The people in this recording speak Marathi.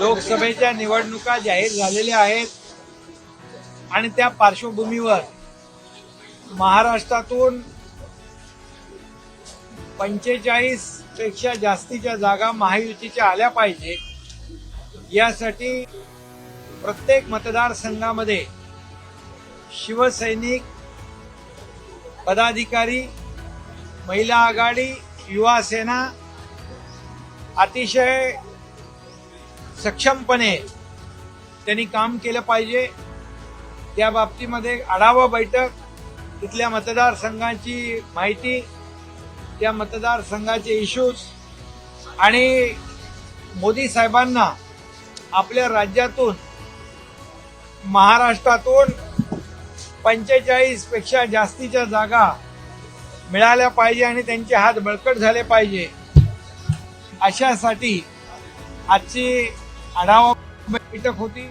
लोकसभेच्या निवडणुका जाहीर झालेल्या आहेत आणि त्या पार्श्वभूमीवर महाराष्ट्रातून पंचेचाळीसपेक्षा जास्तीच्या जागा महायुतीच्या आल्या पाहिजे. यासाठी प्रत्येक मतदारसंघामध्ये शिवसैनिक पदाधिकारी महिला आघाडी युवा सेना अतिशय सक्षमपणे त्यांनी काम केलं पाहिजे. त्या बाबतीमध्ये आढावा बैठक तिथल्या मतदारसंघाची माहिती त्या मतदारसंघाचे इश्यूज आणि मोदी साहेबांना आपल्या राज्यातून महाराष्ट्रातून पंचेचाळीसपेक्षा जास्तीच्या जागा मिळाल्या पाहिजे आणि त्यांचे हात बळकट झाले पाहिजे. अशासाठी आजची आढावा बैठक होती.